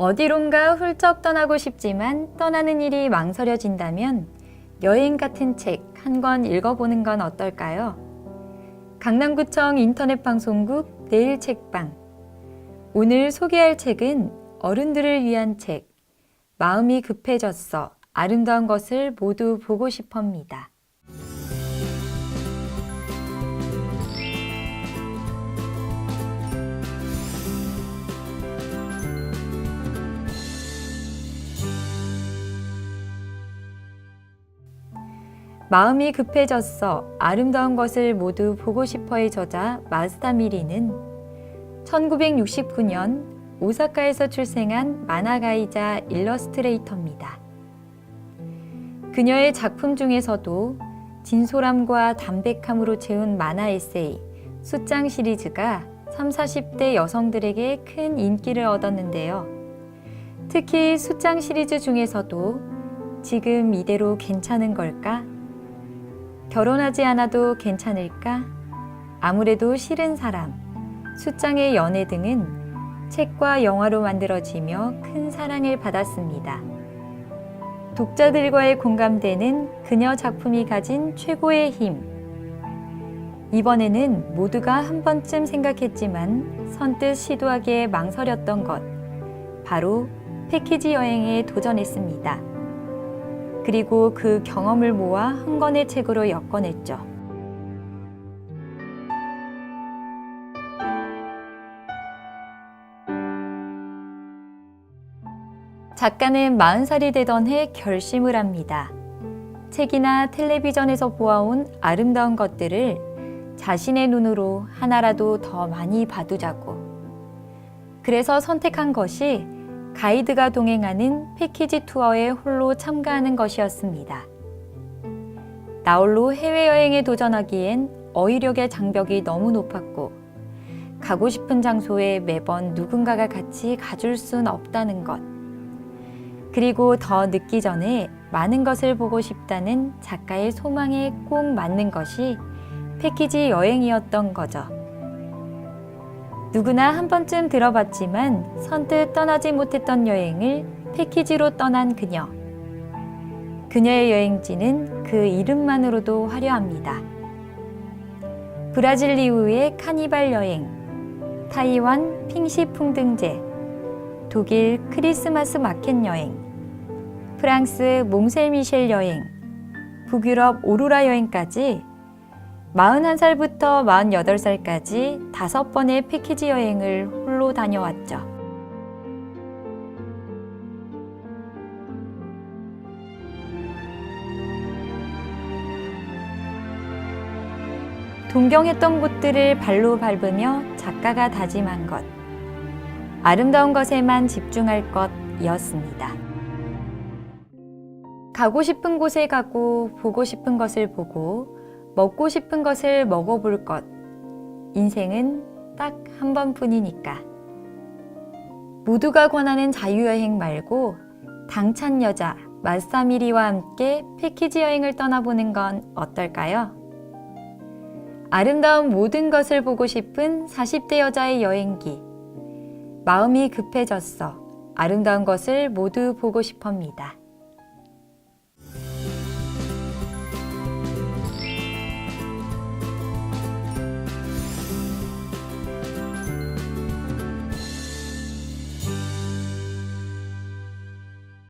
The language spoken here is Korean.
어디론가 훌쩍 떠나고 싶지만 떠나는 일이 망설여진다면 여행 같은 책 한 권 읽어보는 건 어떨까요? 강남구청 인터넷 방송국 내일 책방. 오늘 소개할 책은 어른들을 위한 책. 마음이 급해졌어. 아름다운 것을 모두 보고 싶어입니다. 마음이 급해졌어. 아름다운 것을 모두 보고 싶어의 저자 마스타 미리는 1969년 오사카에서 출생한 만화가이자 일러스트레이터입니다. 그녀의 작품 중에서도 진솔함과 담백함으로 채운 만화 에세이 숫장 시리즈가 3, 40대 여성들에게 큰 인기를 얻었는데요. 특히 숫장 시리즈 중에서도 지금 이대로 괜찮은 걸까? 결혼하지 않아도 괜찮을까? 아무래도 싫은 사람, 숫장의 연애 등은 책과 영화로 만들어지며 큰 사랑을 받았습니다. 독자들과의 공감되는 그녀 작품이 가진 최고의 힘. 이번에는 모두가 한 번쯤 생각했지만 선뜻 시도하기에 망설였던 것. 바로 패키지 여행에 도전했습니다. 그리고 그 경험을 모아 한 권의 책으로 엮어냈죠. 작가는 40살이 되던 해 결심을 합니다. 책이나 텔레비전에서 보아온 아름다운 것들을 자신의 눈으로 하나라도 더 많이 봐두자고. 그래서 선택한 것이 가이드가 동행하는 패키지 투어에 홀로 참가하는 것이었습니다. 나홀로 해외여행에 도전하기엔 어휘력의 장벽이 너무 높았고, 가고 싶은 장소에 매번 누군가가 같이 가줄 순 없다는 것. 그리고 더 늦기 전에 많은 것을 보고 싶다는 작가의 소망에 꼭 맞는 것이 패키지 여행이었던 거죠. 누구나 한 번쯤 들어봤지만 선뜻 떠나지 못했던 여행을 패키지로 떠난 그녀. 그녀의 여행지는 그 이름만으로도 화려합니다. 브라질 이후의 카니발 여행, 타이완 핑시 풍등제, 독일 크리스마스 마켓 여행, 프랑스 몽셀미셸 여행, 북유럽 오로라 여행까지 41살부터 48살까지 다섯 번의 패키지 여행을 홀로 다녀왔죠. 동경했던 곳들을 발로 밟으며 작가가 다짐한 것. 아름다운 것에만 집중할 것이었습니다. 가고 싶은 곳에 가고 보고 싶은 것을 보고 먹고 싶은 것을 먹어볼 것. 인생은 딱 한 번뿐이니까. 모두가 권하는 자유여행 말고 당찬 여자 마사미리와 함께 패키지 여행을 떠나보는 건 어떨까요? 아름다운 모든 것을 보고 싶은 40대 여자의 여행기. 마음이 급해졌어. 아름다운 것을 모두 보고 싶어입니다.